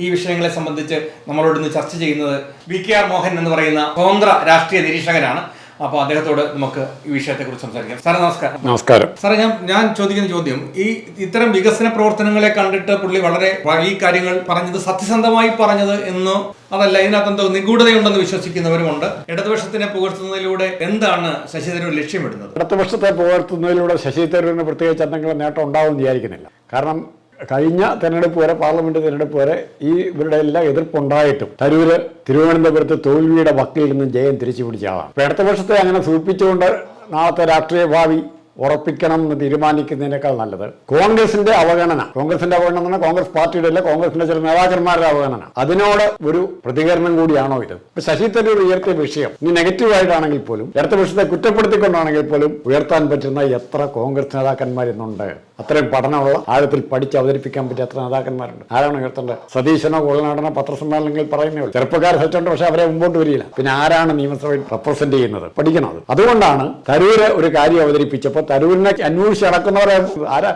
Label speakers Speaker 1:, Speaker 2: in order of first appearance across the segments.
Speaker 1: ഈ വിഷയങ്ങളെ സംബന്ധിച്ച് നമ്മളോട് ഇന്ന് ചർച്ച ചെയ്യുന്നത് വി കെ ആർ മോഹൻ എന്ന് പറയുന്ന സ്വതന്ത്ര രാഷ്ട്രീയ നിരീക്ഷകനാണ്. അപ്പോൾ അദ്ദേഹത്തോട് നമുക്ക് ഈ വിഷയത്തെക്കുറിച്ച് സംസാരിക്കാം. സാറേ നമസ്കാരം.
Speaker 2: നമസ്കാരം.
Speaker 1: സാറേ ഞാൻ ഞാൻ ചോദിക്കുന്ന ചോദ്യം ഈ ഇത്തരം വികസന പ്രവർത്തനങ്ങളെ കണ്ടിട്ട് പുള്ളി വളരെ ഈ കാര്യങ്ങൾ പറഞ്ഞത് സത്യസന്ധമായി പറഞ്ഞത് എന്ന് അതല്ല ഇതിനകത്ത് എന്തോ നിഗൂഢതയുണ്ടെന്ന് വിശ്വസിക്കുന്നവരുമുണ്ട്. ഇടതുപക്ഷത്തിനെ പുകഴ്ത്തുന്നതിലൂടെ എന്താണ് ശശി തരൂർ ലക്ഷ്യമിടുന്നത്?
Speaker 2: ഇടതുപക്ഷത്തെ പുകഴ്ത്തുന്നതിലൂടെ ശശി തരൂരിന് പ്രത്യേകിച്ച് എന്തെങ്കിലും നേട്ടം ഉണ്ടാവും വിചാരിക്കുന്നില്ല. കാരണം കഴിഞ്ഞ തെരഞ്ഞെടുപ്പ് വരെ പാർലമെന്റ് തെരഞ്ഞെടുപ്പ് വരെ ഈ ഇവരുടെ എല്ലാ എതിർപ്പുണ്ടായിട്ടും തരൂര് തിരുവനന്തപുരത്ത് തോൽവിയുടെ വക്കിൽ നിന്ന് ജയം തിരിച്ചു പിടിച്ചാവാം ഇപ്പൊ ഇടതുപക്ഷത്തെ അങ്ങനെ സൂചിപ്പിച്ചുകൊണ്ട് നാളത്തെ രാഷ്ട്രീയ ഭാവി ഉറപ്പിക്കണം എന്ന് തീരുമാനിക്കുന്നതിനേക്കാൾ നല്ലത്. കോൺഗ്രസിന്റെ അവഗണന. കോൺഗ്രസിന്റെ അവഗണന എന്ന് കോൺഗ്രസ് പാർട്ടിയുടെ അല്ല കോൺഗ്രസിന്റെ ചില നേതാക്കന്മാരുടെ അവഗണന. അതിനോട് ഒരു പ്രതികരണം കൂടിയാണോ ഇത്? ഇപ്പൊ ശശി തരൂർ ഉയർത്തിയ വിഷയം ഇനി നെഗറ്റീവ് ആയിട്ടാണെങ്കിൽ പോലും ഇടത്ത വിഷയത്തെ കുറ്റപ്പെടുത്തിക്കൊണ്ടാണെങ്കിൽ പോലും ഉയർത്താൻ പറ്റുന്ന എത്ര കോൺഗ്രസ് നേതാക്കന്മാർ ഇന്നുണ്ട് അത്രയും പഠനമുള്ള ആഴത്തിൽ പഠിച്ച് അവതരിപ്പിക്കാൻ പറ്റിയ അത്ര നേതാക്കന്മാരുണ്ട്? ആരാണ് ഉയർത്തേണ്ടത്? സതീശനോ കൊള്ളനാടനോ പത്രസമ്മേളനങ്ങളിൽ പറയുന്നേ ചെറുപ്പക്കാർ സച്ചുണ്ട് പക്ഷെ അവരെ മുമ്പോട്ട് വരില്ല പിന്നെ ആരാണ് നിയമസഭയിൽ റെപ്രസെന്റ് ചെയ്യുന്നത്? പഠിക്കണം അത്. അതുകൊണ്ടാണ് തരൂര് ഒരു കാര്യം അവതരിപ്പിച്ചപ്പോൾ തരൂരിനെ അന്വേഷിച്ച് നടക്കുന്നവരെ ആരാ?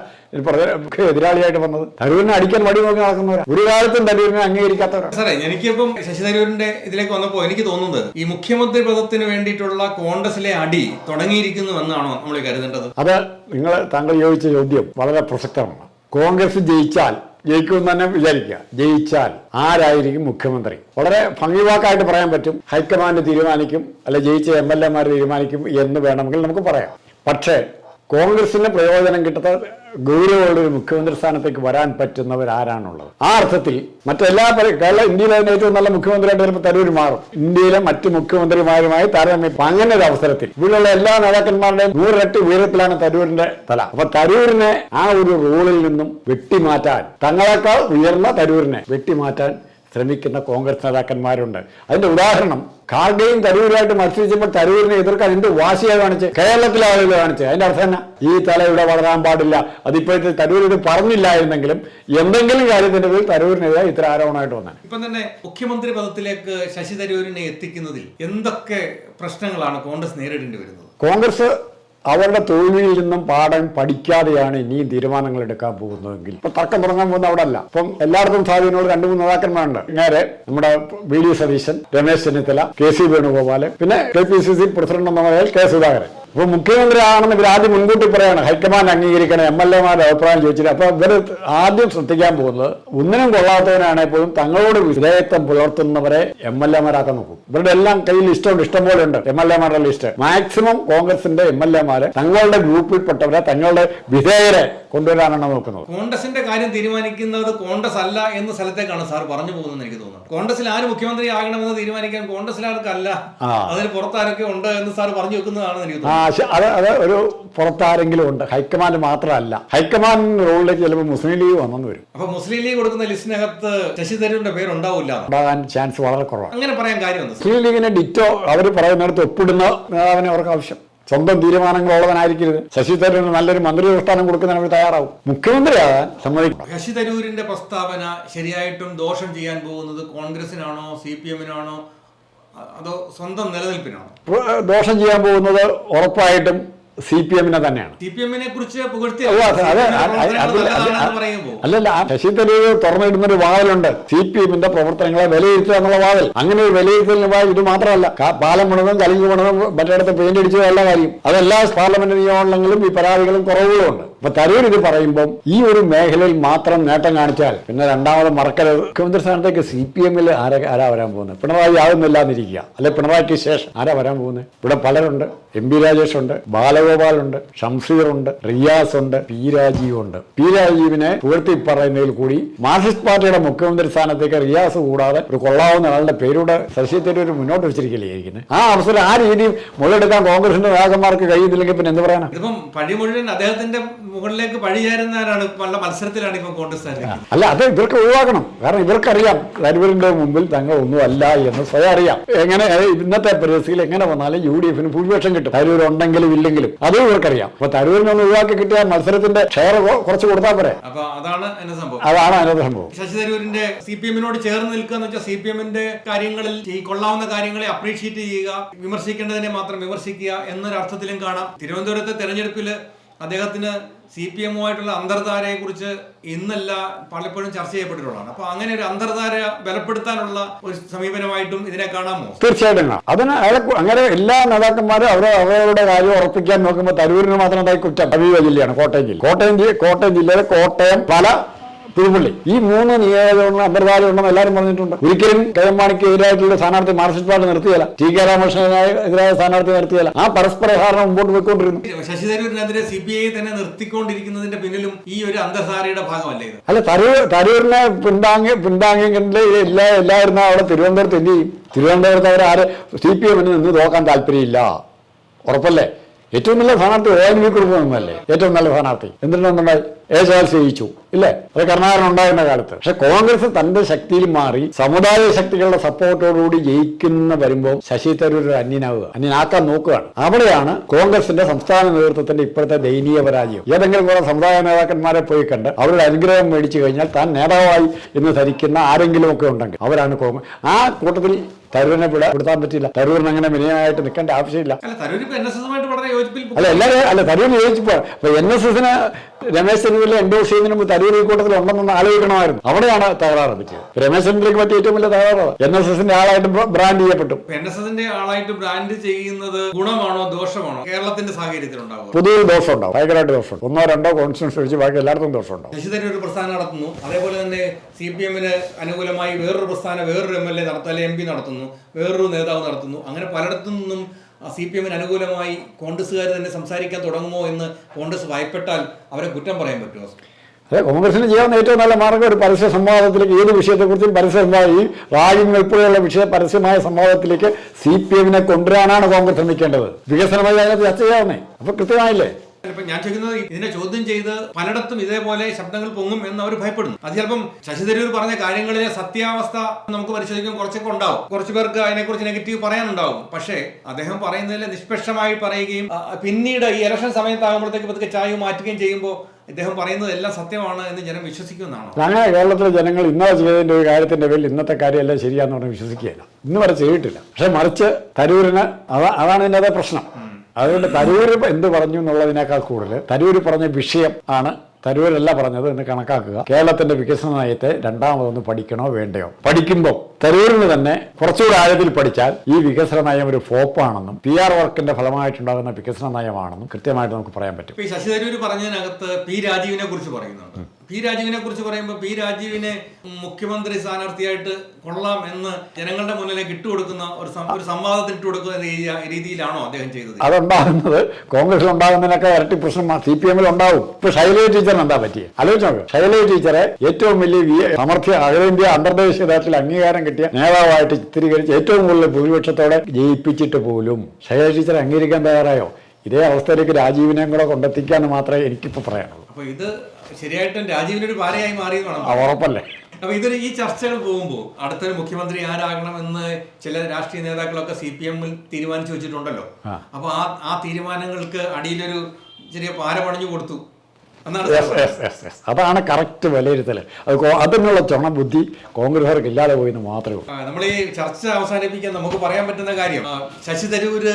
Speaker 2: എതിരാളിയായിട്ട് വന്നത്. തരൂരിനെ അടിക്കാൻ വടി നോക്കി നടക്കുന്നവരാ. ഒരു കാലത്തും തരൂരിനെ അംഗീകരിക്കാത്തവരാണ്
Speaker 1: സാറേ എനിക്കിപ്പം ശശി തരൂരിന്റെ ഇതിലേക്ക് വന്നപ്പോൾ എനിക്ക് തോന്നുന്നത് ഈ മുഖ്യമന്ത്രി പദത്തിന് വേണ്ടിയിട്ടുള്ള കോൺഗ്രസിലെ അടി തുടങ്ങിയിരിക്കുന്നു എന്നാണോ നമ്മൾ കരുതേണ്ടത്?
Speaker 2: അത് നിങ്ങൾ താങ്കൾ ചോദിച്ച ചോദ്യം വളരെ പ്രസക്തമാണ്. കോൺഗ്രസ് ജയിച്ചാൽ ജയിക്കുമെന്ന് തന്നെ വിചാരിക്കുക. ജയിച്ചാൽ ആരായിരിക്കും മുഖ്യമന്ത്രി? വളരെ ഭംഗിവാക്കായിട്ട് പറയാൻ പറ്റും. ഹൈക്കമാൻഡ് തീരുമാനിക്കും അല്ലെ ജയിച്ച എം എൽ എമാർ തീരുമാനിക്കും എന്ന് വേണമെങ്കിൽ നമുക്ക് പറയാം. പക്ഷേ കോൺഗ്രസിന് പ്രയോജനം കിട്ടാത്ത ഗൗരവമുള്ള ഒരു മുഖ്യമന്ത്രി സ്ഥാനത്തേക്ക് വരാൻ പറ്റുന്നവർ ആരാണുള്ളത് ആ അർത്ഥത്തിൽ മറ്റെല്ലാ കേരള ഇന്ത്യയിലെ തന്നെ ഏറ്റവും നല്ല മുഖ്യമന്ത്രിയായിട്ട് ചിലപ്പോൾ തരൂർ മാറും. ഇന്ത്യയിലെ മറ്റ് മുഖ്യമന്ത്രിമാരുമായി താരതമ്യം അങ്ങനെ ഒരു അവസരത്തിൽ ഇവിടെയുള്ള എല്ലാ നേതാക്കന്മാരുടെയും നൂറിരട്ടി ഉയരത്തിലാണ് തരൂരിന്റെ തല. അപ്പൊ തരൂരിനെ ആ ഒരു റോളിൽ നിന്നും വെട്ടിമാറ്റാൻ തങ്ങളെക്കാൾ ഉയർന്ന തരൂരിനെ വെട്ടിമാറ്റാൻ ശ്രമിക്കുന്ന കോൺഗ്രസ് നേതാക്കന്മാരുണ്ട്. അതിന്റെ ഉദാഹരണം ഖാർഗെയും തരൂരുമായിട്ട് മത്സരിച്ചപ്പോൾ തരൂരിനെ എതിർക്കാൻ എന്ത് വാശിയാണ് കാണിച്ച്? കേരളത്തിലെ ആളുകൾ കാണിച്ച്. അതിന്റെ അർത്ഥം എന്നാ? ഈ തല ഇവിടെ വളരാൻ പാടില്ല. അതിപ്പോഴത്തെ തരൂർ ഇത് പറഞ്ഞില്ലായിരുന്നെങ്കിലും എന്തെങ്കിലും കാര്യത്തിന്റെ പേരിൽ തരൂരിനെതിരെ ഇത്ര ആരോപണമായിട്ട് വന്നത്
Speaker 1: ഇപ്പം തന്നെ മുഖ്യമന്ത്രി പദത്തിലേക്ക് ശശി തരൂരിനെ എത്തിക്കുന്നതിൽ എന്തൊക്കെ പ്രശ്നങ്ങളാണ് കോൺഗ്രസ് നേരിടേണ്ടി വരുന്നത്?
Speaker 2: കോൺഗ്രസ് അവരുടെ തോൽവിയിൽ നിന്നും പാഠം പഠിക്കാതെയാണ് ഇനിയും തീരുമാനങ്ങൾ എടുക്കാൻ പോകുന്നതെങ്കിൽ. ഇപ്പൊ തർക്കം തുടങ്ങാൻ പോകുന്ന അവിടെ അല്ല ഇപ്പം എല്ലായിടത്തും സ്വാധീനമുള്ള രണ്ടു മൂന്ന് നേതാക്കന്മാരുണ്ട്. നേരെ നമ്മുടെ V D Satheesan Ramesh Chennithala K C Venugopal പിന്നെ K P C C president എന്ന നിലയിൽ കെ സുധാകരൻ. അപ്പൊ മുഖ്യമന്ത്രി ആണെന്ന് ഇവർ ആദ്യം മുൻകൂട്ടി പറയാണ്. ഹൈക്കമാൻഡ് അംഗീകരിക്കണം എം എൽ എമാരുടെ അഭിപ്രായം ചോദിച്ചിട്ട്. അപ്പൊ ഇവർ ആദ്യം ശ്രദ്ധിക്കാൻ പോകുന്നത് ഒന്നിനും കൊള്ളാത്തവനാണെങ്കിൽ പോലും തങ്ങളോട് വിധേയത്വം പുലർത്തുന്നവരെ എം എൽ എമാരാക്കാൻ നോക്കും. ഇവരുടെ എല്ലാം കയ്യിൽ ഇഷ്ടമുണ്ട്. ഇഷ്ടം പോലെ ഉണ്ട് എം എൽ എമാരുടെ ലിസ്റ്റ്. മാക്സിമം കോൺഗ്രസിന്റെ എം എൽ എമാരെ തങ്ങളുടെ ഗ്രൂപ്പിൽപ്പെട്ടവരെ തങ്ങളുടെ വിധേയരെ കൊണ്ടുവരാനാണ് നോക്കുന്നത്.
Speaker 1: കോൺഗ്രസിന്റെ കാര്യം തീരുമാനിക്കുന്നത് കോൺഗ്രസ് അല്ല എന്ന സ്ഥലത്തേക്കാണ് സാർ പറഞ്ഞു പോകുന്നത് എനിക്ക് തോന്നുന്നത് കോൺഗ്രസിൽ ആര് മുഖ്യമന്ത്രി ആകണമെന്ന് തീരുമാനിക്കാൻ കോൺഗ്രസിലാർക്കല്ല. അതിന് പുറത്താരൊക്കെ ഉണ്ട് എന്ന് സാർ പറഞ്ഞു വെക്കുന്നതാണ് എനിക്ക് തോന്നുന്നത്
Speaker 2: ശ- അത് അത് ഒരു പുറത്താരെങ്കിലും ഉണ്ട്. ഹൈക്കമാൻഡ് മാത്രമല്ല. ഹൈക്കമാൻഡ് റോളിലേക്ക് ചിലപ്പോൾ മുസ്ലിം ലീഗ് വന്നെന്ന് വരും.
Speaker 1: അപ്പൊ മുസ്ലിം ലീഗ് കൊടുക്കുന്ന ലിസ്റ്റിനകത്ത് ശശി തരൂരിന്റെ പേര് ഉണ്ടാവില്ല.
Speaker 2: ഉണ്ടാകാൻ ചാൻസ് വളരെ കുറവാണ്.
Speaker 1: അങ്ങനെ പറയാൻ കാര്യം
Speaker 2: മുസ്ലിം ലീഗിനെ ഡിറ്റോ അവർ പറയുന്നിടത്ത് ഒപ്പിടുന്ന നേതാവിനെ അവർക്ക് ആവശ്യം. സ്വന്തം തീരുമാനങ്ങളുള്ളവനായിരിക്കരുത്. ശശി തരൂരിന് നല്ലൊരു മന്ത്രി പ്രസ്ഥാനം കൊടുക്കുന്നതിന് അവർ തയ്യാറാവും. മുഖ്യമന്ത്രിയാകാൻ സമ്മതിക്കും
Speaker 1: ശശി തരൂരിന്റെ പ്രസ്താവന ശരിയായിട്ടും ദോഷം ചെയ്യാൻ പോകുന്നത് കോൺഗ്രസിനാണോ സി പി എമ്മിനാണോ അതോ സ്വന്തം നിലനിൽപ്പിനാണോ?
Speaker 2: ദോഷം ചെയ്യാൻ പോകുന്നത് ഉറപ്പായിട്ടും സി പി എമ്മിനെ തന്നെയാണ് അല്ലല്ല ശശി തരൂർ തുറന്നിടുന്ന ഒരു വാതിലുണ്ട്. സി പി എമ്മിന്റെ പ്രവർത്തനങ്ങളെ വിലയിരുത്തുക എന്നുള്ള വാതിൽ. അങ്ങനെ ഒരു വിലയിരുത്തലിന് ഇത് മാത്രമല്ല പാലം പണിതും കലിഞ്ഞു പണിതും മറ്റിടത്ത് പെയിന്റ് അടിച്ചതും എല്ലാ കാര്യം. അതെല്ലാ പാർലമെന്റ് നിയമങ്ങളിലും ഈ പരാതികളും കുറവുകളും ഉണ്ട്. അപ്പൊ തരൂർ ഇത് പറയുമ്പോൾ ഈ ഒരു മേഖലയിൽ മാത്രം നേട്ടം കാണിച്ചാൽ പിന്നെ രണ്ടാമത് മറക്കരുത്. മുഖ്യമന്ത്രി സ്ഥാനത്തേക്ക് സി പി എമ്മിൽ ആരാ ആരാ വരാൻ പോകുന്നത്? പിണറായി ആകുന്നില്ലാന്നിരിക്കുക അല്ലെ പിണറായിക്ക് ശേഷം ആരാ വരാൻ പോകുന്നത്? ഇവിടെ പലരുണ്ട്. എം പി രാജേഷ് ഉണ്ട് ബാലഗോപാലുണ്ട് ഉണ്ട് റിയാസ് ഉണ്ട് പി രാജീവ് ഉണ്ട് പി രാജീവിനെ പുകഴ്ത്തി പറയുന്നതിൽ കൂടി മാർക്സിസ്റ്റ് പാർട്ടിയുടെ മുഖ്യമന്ത്രി സ്ഥാനത്തേക്ക് റിയാസ് കൂടാതെ ഒരു കൊള്ളാവുന്ന ആളുടെ പേരൂടെ ശശി തരൂർ മുന്നോട്ട് വെച്ചിരിക്കില്ലേ ഇരിക്കുന്നത് ആ അവസരം ആ രീതിയിൽ മുതലെടുക്കാൻ കോൺഗ്രസിന്റെ നേതാക്കന്മാർക്ക് കഴിയുന്നില്ലെങ്കിൽ പിന്നെ എന്ത് പറയാനാ?
Speaker 1: ഇപ്പം പഴി മുഴുവൻ അദ്ദേഹത്തിന്റെ മുകളിലേക്ക് പഴി ചേരുന്നവരാണ് പല മത്സരത്തിലാണ് ഇപ്പം കോൺഗ്രസ്
Speaker 2: അല്ല അത് ഇവർക്ക് ഒഴിവാക്കണം. കാരണം ഇവർക്കറിയാം തരൂരിന്റെ മുമ്പിൽ തങ്ങൾ ഒന്നും അല്ല എന്ന് സ്വയം അറിയാം. എങ്ങനെ ഇന്നത്തെ പരിസ്ഥിതിയിൽ എങ്ങനെ വന്നാലും യു ഡി എഫിന് ഭൂരിപക്ഷം കിട്ടും. തരൂർ ഉണ്ടെങ്കിലും ഇല്ലെങ്കിലും. അതും ഇവർക്കറിയാം. അപ്പൊ തരൂരിനെ ഒന്ന് ഒഴിവാക്കി കിട്ടിയാൽ മത്സരത്തിന്റെ ഷെയർ കുറച്ച് കൊടുത്താൽ പോരെ.
Speaker 1: അതാണ്
Speaker 2: അതിനകത്ത് സംഭവം.
Speaker 1: ശശി തരൂരിന്റെ സി പി എമ്മിനോട് ചേർന്ന് നിൽക്കുക എന്ന് വെച്ചാൽ സി പി എമ്മിന്റെ കാര്യങ്ങളിൽ ഈ കൊള്ളാവുന്ന കാര്യങ്ങളെ അപ്രീഷിയേറ്റ് ചെയ്യുക വിമർശിക്കേണ്ടതിനെ മാത്രം വിമർശിക്കുക എന്നൊരു അർത്ഥത്തിലും കാണാം. തിരുവനന്തപുരത്തെ തെരഞ്ഞെടുപ്പിൽ അദ്ദേഹത്തിന് സി പി എമ്മുമായിട്ടുള്ള അന്തർധാരയെ കുറിച്ച് ഇന്നല്ല പലപ്പോഴും ചർച്ച ചെയ്യപ്പെട്ടിട്ടുള്ളതാണ്. അപ്പൊ അങ്ങനെ ഒരു അന്തർധാര ബലപ്പെടുത്താനുള്ള ഒരു സമീപനമായിട്ടും ഇതിനെ കാണാമോ?
Speaker 2: തീർച്ചയായിട്ടും അതിന് അങ്ങനെ എല്ലാ നേതാക്കന്മാരും അവരെ അവരുടെ കാര്യം ഉറപ്പിക്കാൻ നോക്കുമ്പോൾ തരൂരിന് മാത്രം കുറ്റം. സമീപ ജില്ലയാണ് കോട്ടയം ജില്ല. കോട്ടയം കോട്ടയം ജില്ലയിലെ കോട്ടയം പല തിരുപ്പള്ളി. ഈ മൂന്ന് നിയോജകമണ്ഡലം അന്തർധാര ഉണ്ടെന്ന് എല്ലാവരും പറഞ്ഞിട്ടുണ്ട്. ഒരിക്കലും കെ എം മാണിക്ക് എതിരായിട്ടുള്ള സ്ഥാനാർത്ഥി മാർക്സിസ്റ്റ് പാർട്ടി നിർത്തിയല്ല. ടി കെ രാമകൃഷ്ണനായ എതിരായ സ്ഥാനാർത്ഥി നിർത്തിയല്ല. ആ പരസ്പര ധാരണ മുമ്പോട്ട് പോയിക്കൊണ്ടിരുന്നു.
Speaker 1: ശശി തരൂരിനെതിരെ സി പി ഐ തന്നെ നിർത്തിക്കൊണ്ടിരിക്കുന്നതിന്റെ പിന്നിലും ഈ ഒരു അന്തർധാരയുടെ ഭാഗമല്ലേ
Speaker 2: അല്ല തരൂർ തരൂരിനെ പിന്താങ്ങി പിന്താങ്ങിയെങ്കിൽ എല്ലാ എല്ലാവരും അവിടെ തിരുവനന്തപുരത്ത് എന്ത് ചെയ്യും? തിരുവനന്തപുരത്ത് അവർ ആര് സി പി എമ്മിന് നിന്ന് നോക്കാൻ താല്പര്യമില്ല. ഉറപ്പല്ലേ? ഏറ്റവും നല്ല സ്ഥാനാർത്ഥി കുറുപ്പ് നിന്നല്ലേ ഏറ്റവും നല്ല സ്ഥാനാർത്ഥി. എന്തിനുണ്ടായി ഏശാൽ സേവിച്ചു ഇല്ലേ? അത് കർണാകരൻ ഉണ്ടായിരുന്ന കാലത്ത്. പക്ഷെ കോൺഗ്രസ് തന്റെ ശക്തിയിൽ മാറി സമുദായ ശക്തികളുടെ സപ്പോർട്ടോടുകൂടി ജയിക്കുന്ന വരുമ്പോൾ ശശി തരൂർ ഒരു അന്യനാവുക. അന്യനാക്കാൻ നോക്കുകയാണ്. അവിടെയാണ് കോൺഗ്രസിന്റെ സംസ്ഥാന നേതൃത്വത്തിന്റെ ഇപ്പോഴത്തെ ദയനീയ പരാജയം. ഏതെങ്കിലും കുറെ സമുദായ നേതാക്കന്മാരെ പോയി കണ്ട് അവരുടെ അനുഗ്രഹം മേടിച്ചു കഴിഞ്ഞാൽ താൻ നേതാവായി എന്ന് ധരിക്കുന്ന ആരെങ്കിലും ഒക്കെ ഉണ്ടെങ്കിൽ അവരാണ് കോൺഗ്രസ് ആ കൂട്ടത്തിൽ തരൂരിനെ വിടാൻ പറ്റില്ല. തരൂരിന് അങ്ങനെ വിനയമായിട്ട് നിൽക്കേണ്ട ആവശ്യമില്ല.
Speaker 1: അല്ല
Speaker 2: അല്ല എല്ലാവരും അല്ല തരൂർ യോജിപ്പോ അപ്പൊ എൻ എസ് എസിന് രമേശ് ചെന്നിത്തല എൻഡോസ് ചെയ്യുന്നതിന് മുമ്പ് തരൂർ ഈ കൂട്ടത്തിൽ ഉണ്ടെന്നൊന്ന് ആലോചിക്കണമായിരുന്നു. അവിടെയാണ് തകരാറ് പറ്റിയത്. രമേശ് ചെന്നിത്തലയ്ക്ക് പറ്റിയ ഏറ്റവും വലിയ തകരാറ് എൻ എസ് എസിന്റെ ആളായിട്ട് ബ്രാൻഡ് ചെയ്യപ്പെട്ടു.
Speaker 1: എൻ എസ് എസിന്റെ ആളായിട്ട് ബ്രാൻഡ് ചെയ്യുന്നത് ഗുണമാണോ ദോഷമാണോ? കേരളത്തിന്റെ സാഹചര്യത്തിൽ ഉണ്ടാവുക
Speaker 2: പുതിയൊരു ദോഷം ഉണ്ടാവും ഭയങ്കരമായിട്ട് ദോഷം ഒന്നോ രണ്ടോ കോൺസ്റ്റിറ്റ്യൂൻസ് ഒഴിച്ച് ബാക്കി എല്ലായിടത്തും ദോഷമുണ്ടാവും.
Speaker 1: ശശി തരൂർ ഒരു പ്രസ്ഥാനം നടത്തുന്നു. അതേപോലെ തന്നെ സി പി എമ്മിന് അനുകൂലമായി വേറൊരു പ്രസ്ഥാനം വേറൊരു എം എൽ എ നടത്താൻ അല്ലെങ്കിൽ എം പി നടത്തുന്നു വേറൊരു നേതാവ് നടത്തുന്നു. അങ്ങനെ പലയിടത്തു നിന്നും സി പി എമ്മിന് അനുകൂലമായി കോൺഗ്രസ്സുകാർ തന്നെ സംസാരിക്കാൻ തുടങ്ങുമോ എന്ന് കോൺഗ്രസ് ഭയപ്പെട്ടാൽ അവരെ കുറ്റം പറയാൻ പറ്റുമോ?
Speaker 2: അതെ കോൺഗ്രസിന് ചെയ്യാവുന്ന ഏറ്റവും നല്ല മാർഗം ഒരു പരസ്യ സംവാദത്തിലേക്ക് ഏത് വിഷയത്തെക്കുറിച്ചും പരസ്യ സംവാദം ഈ റാഗിംഗ് ഉൾപ്പെടെയുള്ള വിഷയ പരസ്യമായ സംവാദത്തിലേക്ക് സി പി എമ്മിനെ കൊണ്ടുവരാനാണ് കോൺഗ്രസ് നിൽക്കേണ്ടത് വികസനമായി അതിനകത്ത് ചർച്ച ചെയ്യാവുന്നേ. അപ്പൊ കൃത്യമായില്ലേ?
Speaker 1: ഇപ്പൊ ഞാൻ ചോദിക്കുന്നത് ഇതിനെ ചോദ്യം ചെയ്ത് പലയിടത്തും ഇതേപോലെ ശബ്ദങ്ങൾ പൊങ്ങും എന്ന് അവർ ഭയപ്പെടുന്നു. അത് ചിലപ്പം ശശി തരൂർ പറഞ്ഞ കാര്യങ്ങളിലെ സത്യാവസ്ഥ നമുക്ക് പരിശോധിക്കാൻ കുറച്ചൊക്കെ ഉണ്ടാവും. കുറച്ചു പേർക്ക് അതിനെക്കുറിച്ച് നെഗറ്റീവ് പറയാനുണ്ടാവും. പക്ഷേ അദ്ദേഹം പറയുന്നതിൽ നിഷ്പക്ഷമായി പറയുകയും പിന്നീട് ഈ ഇലക്ഷൻ സമയത്താകുമ്പോഴത്തേക്ക് പതുക്കെ ചായ മാറ്റുകയും ചെയ്യുമ്പോൾ ഇദ്ദേഹം പറയുന്നത് എല്ലാം സത്യമാണ് എന്ന് ജനം വിശ്വസിക്കുന്നതാണ്
Speaker 2: അങ്ങനെ കേരളത്തിലെ ജനങ്ങൾ ഇന്നലെ ചെയ്തതിന്റെ ഒരു കാര്യത്തിന്റെ പേരിൽ ഇന്നത്തെ കാര്യമെല്ലാം ശരിയാന്ന് പറഞ്ഞ് വിശ്വസിക്കുകയില്ല. ഇന്ന് വരെ ചെയ്തിട്ടില്ല. പക്ഷെ മറിച്ച് തരൂരിന് അതാണ് ഇതിന്റെ പ്രശ്നം. അതുകൊണ്ട് തരൂർ എന്ത് പറഞ്ഞു എന്നുള്ളതിനേക്കാൾ കൂടുതൽ തരൂർ പറഞ്ഞ വിഷയം ആണ് തരൂരല്ല പറഞ്ഞത് എന്ന് കണക്കാക്കുക. കേരളത്തിന്റെ വികസന നയത്തെ രണ്ടാമതൊന്ന് പഠിക്കണോ വേണ്ടയോ? പഠിക്കുമ്പോൾ തരൂരിന് തന്നെ കുറച്ചുകൂടി ആഴത്തിൽ പഠിച്ചാൽ ഈ വികസന നയം ഒരു ഫോപ്പാണെന്നും പി ആർ വർക്കിന്റെ ഫലമായിട്ടുണ്ടാകുന്ന വികസന നയമാണെന്നും കൃത്യമായിട്ട് നമുക്ക് പറയാൻ പറ്റും.
Speaker 1: ഈ ശശി തരൂർ പറഞ്ഞതിനകത്ത് പി രാജീവിനെ കുറിച്ച് പറയുന്നുണ്ട്. പി രാജീവിനെ കുറിച്ച് പറയുമ്പോൾ പി രാജീവിനെ മുഖ്യമന്ത്രി സ്ഥാനാർത്ഥിയായിട്ട് കൊള്ളാം എന്ന് ജനങ്ങളുടെ മുന്നിലേക്ക് ഇട്ടുകൊടുക്കുന്ന ഒരു ഒരു സംവാദത്തിന് ഇട്ടുകൊടുക്കുന്ന രീതി- രീതിയിലാണോ അദ്ദേഹം ചെയ്തത്?
Speaker 2: അതുണ്ടാകുന്നത് കോൺഗ്രസിൽ ഉണ്ടാകുന്നതിനൊക്കെ ഇരട്ടി പ്രശ്നം സി പി എമ്മിൽ ഉണ്ടാവും. ഇപ്പൊ ശൈലജ ടീച്ചറിന് എന്താ പറ്റിയത് ആലോചിച്ചു ശൈലജ ടീച്ചറെ ഏറ്റവും വലിയ സമർത്ഥ്യ അഖിലേന്ത്യ അന്തർദേശീയ തലത്തിൽ അംഗീകാരം കിട്ടിയ നേതാവായിട്ട് ചിത്രീകരിച്ച് ഏറ്റവും കൂടുതൽ ഭൂരിപക്ഷത്തോടെ ജയിപ്പിച്ചിട്ട് പോലും ശൈലജ ടീച്ചർ അംഗീകരിക്കാൻ തയ്യാറായോ? ഇതേ അവസ്ഥയിലേക്ക് രാജീവിനെയും കൂടെ കൊണ്ടെത്തിക്കാന്ന് മാത്രമേ എനിക്കിപ്പോൾ പറയാനുള്ളൂ.
Speaker 1: അപ്പൊ ഇത് ശരിയായിട്ടും ഒരു പാരയായി
Speaker 2: ഉറപ്പല്ലേ
Speaker 1: അപ്പൊ ഇതൊരു ഈ ചർച്ചകൾ പോകുമ്പോൾ അടുത്തൊരു മുഖ്യമന്ത്രി ആരാകണം എന്ന് ചില രാഷ്ട്രീയ നേതാക്കളൊക്കെ സി പി എമ്മിൽ തീരുമാനിച്ചു വെച്ചിട്ടുണ്ടല്ലോ. അപ്പൊ ആ ആ തീരുമാനങ്ങൾക്ക് അടിയിലൊരു ചെറിയ പാര പണിഞ്ഞു കൊടുത്തു.
Speaker 2: അതാണ് കറക്റ്റ് വിലയിരുത്തൽ അത് അതിനുള്ള ചുണ ബുദ്ധി കോൺഗ്രസ്സുകാർക്ക് ഇല്ലാതെ പോയെന്ന് മാത്രമേ ഉള്ളൂ.
Speaker 1: നമ്മൾ ഈ ചർച്ച അവസാനിപ്പിക്കാൻ നമുക്ക് പറയാൻ പറ്റുന്ന കാര്യം ശശി തരൂര്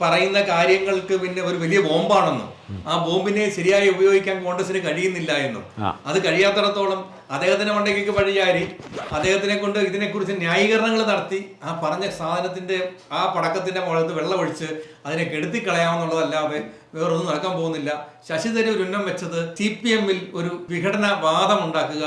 Speaker 1: പറയുന്ന കാര്യങ്ങൾക്ക് പിന്നെ ഒരു വലിയ ബോംബാണെന്നും ആ ബോംബിനെ ശരിയായി ഉപയോഗിക്കാൻ കോൺഗ്രസിന് കഴിയുന്നില്ല എന്നും. അത് കഴിയാത്തിടത്തോളം അദ്ദേഹത്തിന്റെ മണ്ടയ്ക്ക് വഴിയാരി അദ്ദേഹത്തിനെ കൊണ്ട് ഇതിനെക്കുറിച്ച് ന്യായീകരണങ്ങൾ നടത്തി ആ പറഞ്ഞ സാധനത്തിന്റെ ആ പടക്കത്തിന്റെ മുഖത്ത് വെള്ളമൊഴിച്ച് അതിനെ കെടുത്തി കളയാമെന്നുള്ളതല്ലാതെ വേറൊന്നും നടക്കാൻ പോകുന്നില്ല. ശശി തരൂർ ഉന്നം വെച്ചത് സി പി എമ്മിൽ ഒരു ഉണ്ടാക്കുക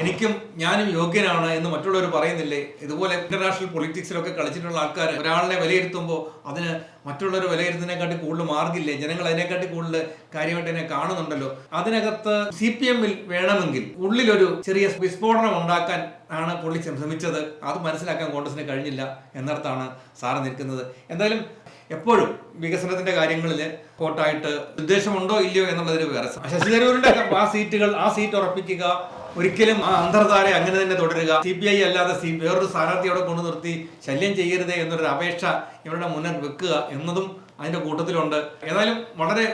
Speaker 1: എനിക്കും ഞാനും യോഗ്യനാണ് എന്ന് മറ്റുള്ളവർ പറയുന്നില്ലേ? ഇതുപോലെ ഇന്റർനാഷണൽ പൊളിറ്റിക്സിലൊക്കെ കളിച്ചിട്ടുള്ള ആൾക്കാർ ഒരാളിനെ വിലയിരുത്തുമ്പോൾ അതിന് മറ്റുള്ളവർ വിലയിരുത്തുന്നതിനെക്കാട്ടി കൂടുതൽ മാർഗില്ലേ ജനങ്ങൾ അതിനെക്കാട്ടി കൂടുതൽ കാര്യമായിട്ട് തന്നെ കാണുന്നുണ്ടല്ലോ. അതിനകത്ത് സി പി എമ്മിൽ വേണമെങ്കിൽ ഉള്ളിലൊരു ചെറിയ വിസ്ഫോടനം ഉണ്ടാക്കാൻ ആണ് പുള്ളി ശ്രമിച്ചത്. അത് മനസ്സിലാക്കാൻ കോൺഗ്രസിന് കഴിഞ്ഞില്ല എന്നർത്ഥമാണ് സാറ് നിൽക്കുന്നത്. എന്തായാലും എപ്പോഴും വികസനത്തിന്റെ കാര്യങ്ങളിൽ കോട്ടായിട്ട് ഉദ്ദേശമുണ്ടോ ഇല്ലയോ എന്നുള്ളതിന് വേറെ ശശി തരൂരിന്റെ ആ സീറ്റുകൾ ആ സീറ്റ് ഉറപ്പിക്കുക ഒരിക്കലും ആ അന്തർധാര അങ്ങനെ തന്നെ തുടരുക. സി ബി ഐ അല്ലാതെ സി വേറൊരു സ്ഥാനാർത്ഥിയോടെ കൊണ്ടു നിർത്തി ശല്യം ചെയ്യരുതേ എന്നൊരു അപേക്ഷ ഇവരുടെ മുന്നിൽ വെക്കുക എന്നതും അതിന്റെ കൂട്ടത്തിലുണ്ട്. ഏതായാലും വളരെ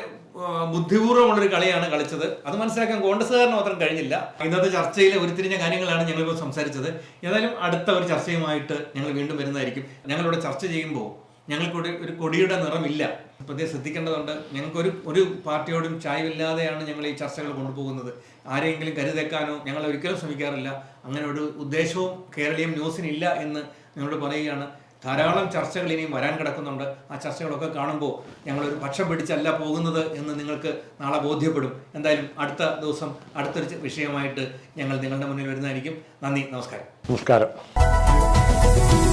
Speaker 1: ബുദ്ധിപൂർവമുള്ളൊരു കളിയാണ് കളിച്ചത്. അത് മനസ്സിലാക്കാൻ കോൺഗ്രസ്സുകാരന് മാത്രം കഴിഞ്ഞില്ല. ഇന്നത്തെ ചർച്ചയിൽ ഉരുത്തിരിഞ്ഞ കാര്യങ്ങളാണ് ഞങ്ങളിപ്പോൾ സംസാരിച്ചത്. ഏതായാലും അടുത്ത ഒരു ചർച്ചയുമായിട്ട് ഞങ്ങൾ വീണ്ടും വരുന്നതായിരിക്കും. ഞങ്ങളിവിടെ ചർച്ച ചെയ്യുമ്പോൾ ഞങ്ങൾക്കൊരു ഒരു കൊടിയുടെ നിറമില്ല. പ്രത്യേകം ശ്രദ്ധിക്കേണ്ടതുണ്ട്. ഞങ്ങൾക്കൊരു ഒരു പാർട്ടിയോടും ചായവില്ലാതെയാണ് ഞങ്ങൾ ഈ ചർച്ചകൾ കൊണ്ടുപോകുന്നത്. ആരെങ്കിലും കരുതേക്കാനോ ഞങ്ങൾ ഒരിക്കലും ശ്രമിക്കാറില്ല. അങ്ങനെ ഒരു ഉദ്ദേശവും കേരളീയം ന്യൂസിനില്ല എന്ന് ഞങ്ങളോട് പറയുകയാണ്. ധാരാളം ചർച്ചകൾ ഇനിയും വരാൻ കിടക്കുന്നുണ്ട്. ആ ചർച്ചകളൊക്കെ കാണുമ്പോൾ ഞങ്ങളൊരു പക്ഷം പിടിച്ചല്ല പോകുന്നത് എന്ന് നിങ്ങൾക്ക് നാളെ ബോധ്യപ്പെടും. എന്തായാലും അടുത്ത ദിവസം അടുത്തൊരു വിഷയമായിട്ട് ഞങ്ങൾ നിങ്ങളുടെ മുന്നിൽ വരുന്നതായിരിക്കും. നന്ദി നമസ്കാരം.
Speaker 2: നമസ്കാരം.